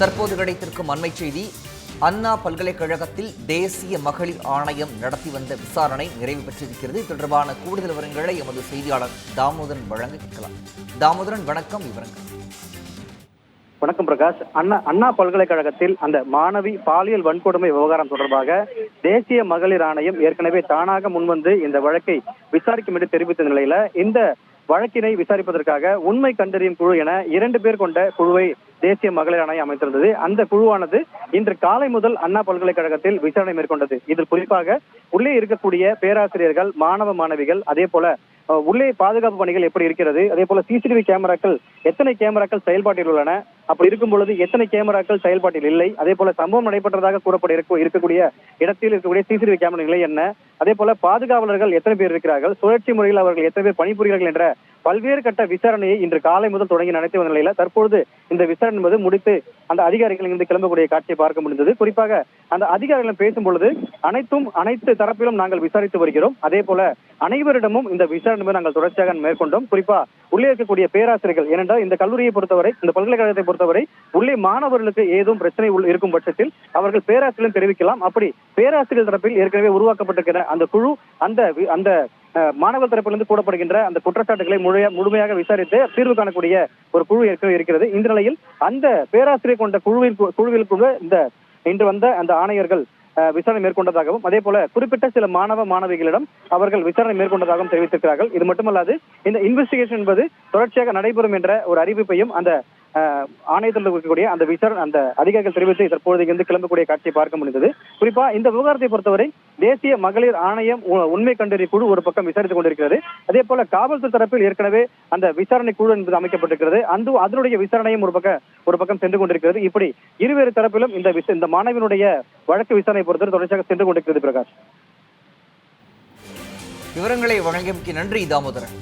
தற்போது கிடைத்திருக்கும் அண்மை செய்தி அண்ணா பல்கலைக்கழகத்தில் தேசிய மகளிர் ஆணையம் நடத்தி வந்த விசாரணை நிறைவு பெற்றிருக்கிறது. தொடர்பான கூடுதல் விவரங்களை எமது செய்தியாளர் தாமோதரன் வழங்க கேட்கலாம். தாமோதரன் வணக்கம் விவரங்கள். வணக்கம் பிரகாஷ். அண்ணா அண்ணா பல்கலைக்கழகத்தில் அந்த மாணவி பாலியல் வன்கொடுமை விவகாரம் தொடர்பாக தேசிய மகளிர் ஆணையம் ஏற்கனவே தானாக முன்வந்து இந்த வழக்கை விசாரிக்கும் என்று தெரிவித்த நிலையில இந்த வழக்கினை விசாரிப்பதற்காக உண்மை கண்டறியும் குழு என இரண்டு பேர் கொண்ட குழுவை தேசிய மகளிர் ஆணையம் அமைத்திருந்தது. அந்த குழுவானது இன்று காலை முதல் அண்ணா பல்கலைக்கழகத்தில் விசாரணை மேற்கொண்டது. இதில் குறிப்பாக உள்ளே இருக்கக்கூடிய பேராசிரியர்கள் மாணவ மாணவிகள் அதே போல உள்ளே பாதுகாப்பு பணிகள் எப்படி இருக்கிறது அதே போல சிசிடிவி கேமராக்கள் எத்தனை கேமராக்கள் செயல்பாட்டில் உள்ளன அப்படி இருக்கும் பொழுது எத்தனை கேமராக்கள் செயல்பாட்டில் இல்லை அதே போல சம்பவம் நடைபெற்றதாக கூறப்பட இருக்கக்கூடிய இடத்தில் இருக்கக்கூடிய சிசிடிவி கேமரா நிலை என்ன அதே போல பாதுகாவலர்கள் எத்தனை பேர் இருக்கிறார்கள்? சுழற்சி முறையில் அவர்கள் எத்தனை பேர் பணிபுரிகிறார்கள் என்ற பல்வேறு கட்ட விசாரணையை இன்று காலை முதல் தொடங்கி நடத்தி வந்த நிலையில தற்பொழுது இந்த விசாரணை என்பது முடித்து அந்த அதிகாரிகள் இருந்து கிளம்பக்கூடிய காட்சியை பார்க்க முடிந்தது. குறிப்பாக அந்த அதிகாரிகளும் பேசும் பொழுது அனைத்தும் அனைத்து தரப்பிலும் நாங்கள் விசாரித்து வருகிறோம். அதே போல அனைவரிடமும் இந்த விசாரணை நாங்கள் தொடர்ச்சியாக மேற்கொண்டோம். குறிப்பா உள்ளே இருக்கக்கூடிய பேராசிரியர்கள் ஏனென்றால் இந்த கல்லூரியை பொறுத்தவரை இந்த பல்கலைக்கழகத்தை பொறுத்தவரை உள்ளே மாணவர்களுக்கு ஏதும் பிரச்சனை இருக்கும் பட்சத்தில் அவர்கள் பேராசிரியரும் தெரிவிக்கலாம். அப்படி பேராசிரியர் தரப்பில் ஏற்கனவே உருவாக்கப்பட்டிருக்கிற அந்த குழு அந்த அந்த மாணவர் தரப்பிலிருந்து கூடப்படுகின்ற அந்த குற்றச்சாட்டுகளை முழுமையா- முழுமையாக விசாரித்து தீர்வு காணக்கூடிய ஒரு குழு ஏற்கனவே இருக்கிறது. இந்த நிலையில் அந்த பேராசிரியர் கொண்ட குழுவில் குழுவில் கூட இந்த இன்று வந்த அந்த ஆணையர்கள் விசாரணை மேற்கொண்டதாகவும் அதே போல குறிப்பிட்ட சில மாணவ மாணவிகளிடம் அவர்கள் விசாரணை மேற்கொண்டதாகவும் தெரிவித்திருக்கிறார்கள். இது மட்டுமல்லாது இந்த இன்வெஸ்டிகேஷன் என்பது தொடர்ச்சியாக நடைபெறும் என்ற ஒரு அறிவிப்பையும் அந்த ஆணையத்தில் இருக்கக்கூடிய அந்த விசாரணை அந்த அதிகாரிகள் தெரிவித்து தற்போது வந்து கிளம்பக்கூடிய காட்சியை பார்க்க முடிந்தது. குறிப்பா இந்த விவகாரத்தை பொறுத்தவரை தேசிய மகளிர் ஆணையம் உண்மை கண்டறிய குழு ஒரு பக்கம் விசாரித்துக் கொண்டிருக்கிறது. அதே போல காவல்துறை தரப்பில் ஏற்கனவே அந்த விசாரணை குழு என்பது அமைக்கப்பட்டிருக்கிறது. அந்த அதனுடைய விசாரணையும் ஒரு பக்கம் ஒரு பக்கம் சென்று கொண்டிருக்கிறது. இப்படி இருவேறு தரப்பிலும் இந்த இந்த மாணவியினுடைய வழக்கு விசாரணை பொறுத்தவரை தொடர்ச்சியாக சென்று கொண்டிருக்கிறது பிரகாஷ். விவரங்களை வழங்கியமைக்கு நன்றி தாமோதரன்.